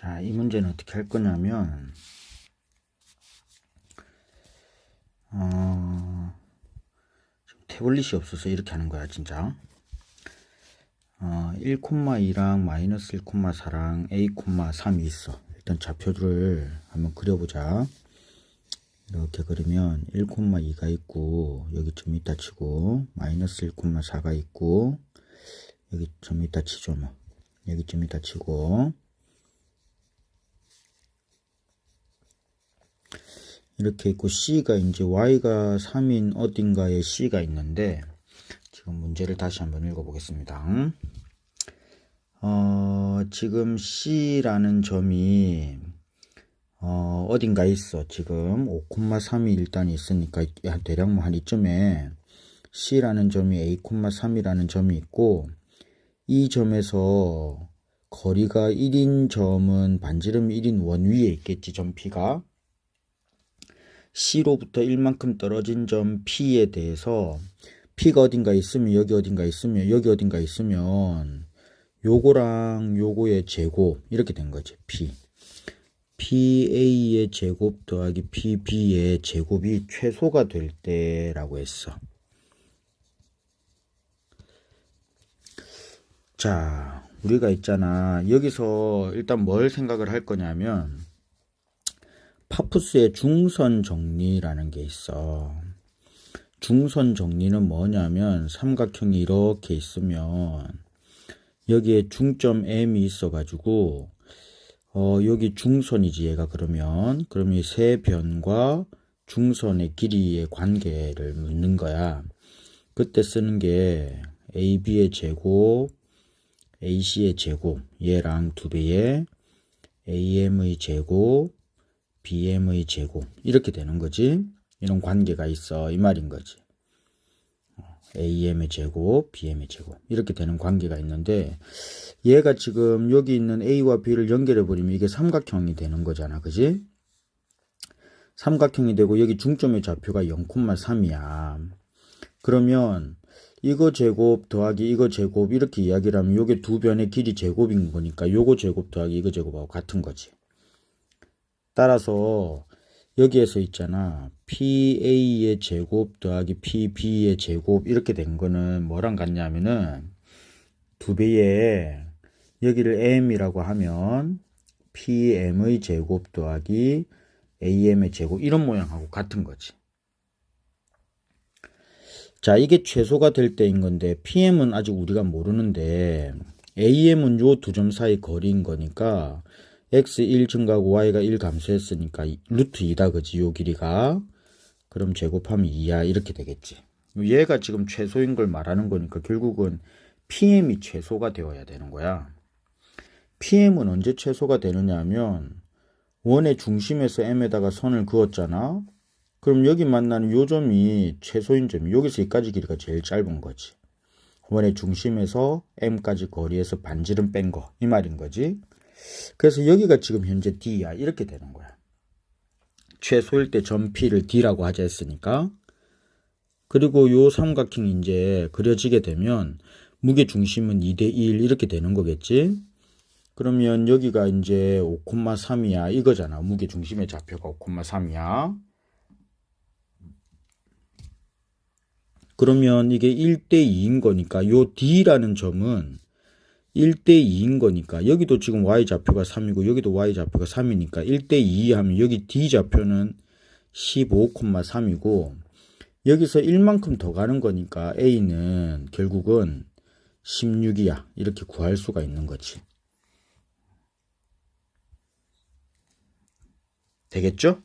자, 이 문제는 어떻게 할 거냐면, 어, 태블릿이 없어서 이렇게 하는 거야, 진짜. 어, 1,2랑 마이너스 1,4랑 A,3이 있어. 일단 좌표를 한번 그려보자. 이렇게 그리면 1,2가 있고, 여기 좀 있다 치고, 마이너스 1,4가 있고, 여기 좀 있다 치죠, 뭐. 여기 좀 있다 치고, 이렇게 있고 C가 이제 Y가 3인 어딘가에 C가 있는데 지금 문제를 다시 한번 읽어보겠습니다. 어, 지금 C라는 점이 어, 어딘가 있어. 지금 5,3이 일단 있으니까 대략 뭐 한 이쯤에 C라는 점이 A,3이라는 점이 있고 이 점에서 거리가 1인 점은 반지름 1인 원 위에 있겠지, 점 P가. C로부터 1만큼 떨어진 점 P에 대해서 P가 어딘가 있으면 여기 어딘가 있으면 여기 어딘가 있으면 요거랑 요거의 제곱 이렇게 된 거지 P. PA의 제곱 더하기 PB의 제곱이 최소가 될 때라고 했어. 자 우리가 있잖아. 여기서 일단 뭘 생각을 할 거냐면 파푸스의 중선 정리라는 게 있어. 중선 정리는 뭐냐면 삼각형이 이렇게 있으면 여기에 중점 M이 있어가지고 어 여기 중선이지 얘가 그러면 그럼 이세 변과 중선의 길이의 관계를 묻는 거야. 그때 쓰는 게 AB의 제곱, AC의 제곱 얘랑 두 배의 AM의 제곱 BM의 제곱 이렇게 되는 거지. 이런 관계가 있어. 이 말인 거지. AM의 제곱 BM의 제곱 이렇게 되는 관계가 있는데 얘가 지금 여기 있는 A와 B를 연결해 버리면 이게 삼각형이 되는 거잖아. 그지? 삼각형이 되고 여기 중점의 좌표가 0,3이야. 그러면 이거 제곱 더하기 이거 제곱 이렇게 이야기를 하면 요게 두 변의 길이 제곱인 거니까 요거 제곱 더하기 이거 제곱하고 같은 거지 따라서 여기에서 있잖아. PA의 제곱 더하기 PB의 제곱 이렇게 된 거는 뭐랑 같냐면은 두 배의 여기를 M이라고 하면 PM의 제곱 더하기 AM의 제곱 이런 모양하고 같은 거지. 자, 이게 최소가 될 때인 건데 PM은 아직 우리가 모르는데 AM은 요 두 점 사이 거리인 거니까 x 1 증가하고 y가 1 감소했으니까 루트 2다 그지? 요 길이가. 그럼 제곱하면 2야 이렇게 되겠지. 얘가 지금 최소인 걸 말하는 거니까 결국은 PM이 최소가 되어야 되는 거야. PM은 언제 최소가 되느냐 하면 원의 중심에서 M에다가 선을 그었잖아. 그럼 여기 만나는 요 점이 최소인 점이 여기서 여기까지 길이가 제일 짧은 거지. 원의 중심에서 M까지 거리에서 반지름 뺀 거. 이 말인 거지 그래서 여기가 지금 현재 D야. 이렇게 되는 거야. 최소일 때 점 P를 D라고 하자 했으니까. 그리고 요 삼각형이 이제 그려지게 되면 무게 중심은 2대 1 이렇게 되는 거겠지. 그러면 여기가 이제 5,3이야. 이거잖아. 무게 중심의 좌표가 5,3이야. 그러면 이게 1대 2인 거니까 요 D라는 점은 1대2인 거니까. 여기도 지금 y좌표가 3이고 여기도 y좌표가 3이니까 1대2 하면 여기 d좌표는 15,3이고 여기서 1만큼 더 가는 거니까 a는 결국은 16이야. 이렇게 구할 수가 있는 거지. 되겠죠?